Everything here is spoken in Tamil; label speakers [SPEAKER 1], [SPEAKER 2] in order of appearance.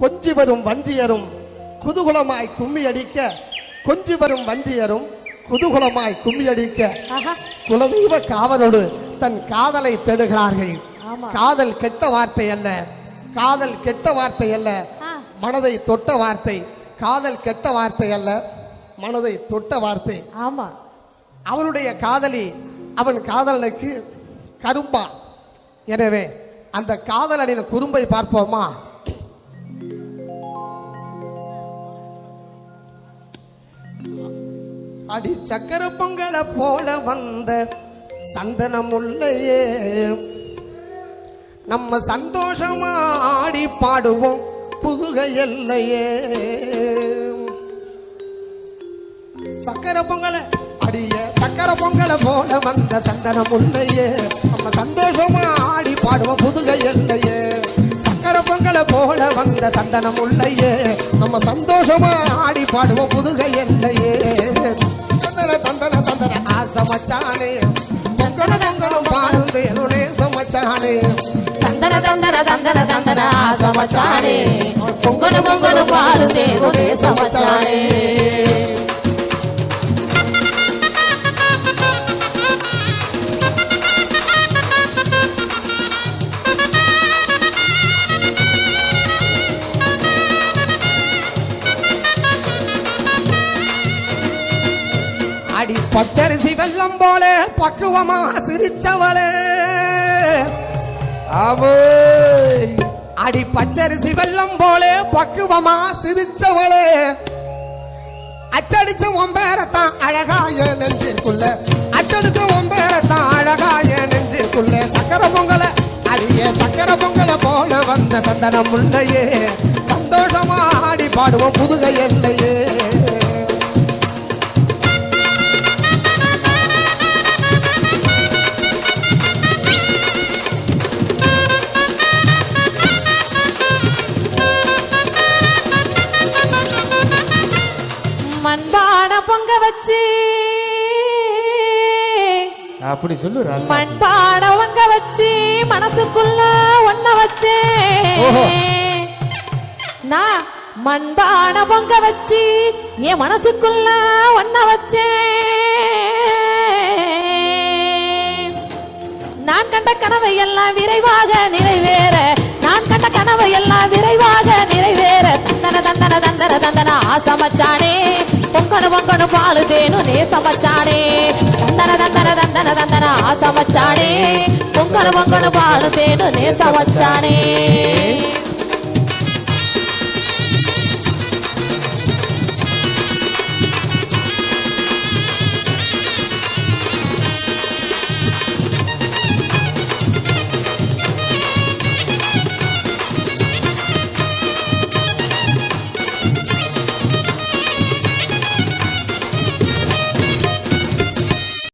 [SPEAKER 1] கொஞ்சி வரும் வஞ்சியரும் குதூகலமாய் கும்மி அடிக்க கொஞ்சி வரும் வஞ்சியரும் குதூகலமாய் கும்மி அடிக்க குலதெய்வ காவலோடு தன் காதலை தேடுகிறார்கள். காதல் கெட்ட வார்த்தை அல்ல. காதல் கெட்ட வார்த்தை அல்ல. மனதை தொட்ட வார்த்தை. காதல் கெட்ட வார்த்தை அல்ல. மனதை தொட்ட வார்த்தை.
[SPEAKER 2] ஆமா.
[SPEAKER 1] அவனுடைய காதலி அவன் காதலனுக்கு கரும்பா. எனவே அந்த காதலனின் குறும்பை பார்ப்போமா? அடி சக்கர பொங்கலை போல வந்த சந்தனம் உள்ளையே நம்ம சந்தோஷமா ஆடி பாடுவோம் புதுகை எல்லையே. சக்கர பொங்கலை அடிய சக்கர பொங்கலை போல வந்த சந்தனம் உள்ளையே நம்ம சந்தோஷமா ஆடி பாடுவோம் புதுகையல்ல இந்த சந்தனம் உள்ளையே. நம்ம சந்தோஷமா ஆடி பாடுவோம் புதுகை இல்லையே தந்தன தந்தன தந்தன ஆசை மச்சானே. பொங்கல பொங்கலும் பாடுந்தேனுனே சமச்சானே
[SPEAKER 2] தந்தன தந்தன தந்தன தந்தன ஆசமச்சானே பொங்கனு பொங்கனு பாடு தேவனே சமச்சானே
[SPEAKER 1] அடி பச்சரிசி வெள்ளம் போல பக்குவமா சிரிச்சவளே. அடி பச்சரிசி வெள்ளம் போல பக்குவமா சிரிச்சவளே. அச்சடிச்ச ஒம்பேரத்தான் அழகாய நெஞ்சிற்குள்ள. அச்சடிச்ச ஒம்பேரத்தான் அழகாய நெஞ்சிற்குள்ள. சக்கர பொங்கல அடிய சக்கர பொங்கல போல வந்த சந்தனம் உள்ளையே சந்தோஷமா ஆடி பாடுவோம் புதுகை இல்லையே
[SPEAKER 2] மண்பான பொங்க வச்சு.
[SPEAKER 3] அப்படி சொல்லு
[SPEAKER 2] மண்பான பொங்க வச்சு மனசுக்குள்ள ஒன்ன வச்சே. நான் மண்பான பொங்க வச்சு என் மனசுக்குள்ள ஒன்ன வச்சேன் நான் கண்ட கனவை எல்லாம் விரைவாக நிறைவேற. நான் கண்ட கனவை எல்லாம் விரைவாக நிறைவேற. தந்தன தந்தன தந்தன தந்தன ஆசமச்சானே பொங்கனு பொங்கனு பாலு தேனு நேசமச்சானே தந்தன தந்தன தந்தன தந்தன ஆசமச்சானே பொங்கனு பொங்கனு பாலு தேனு நேசமச்சானே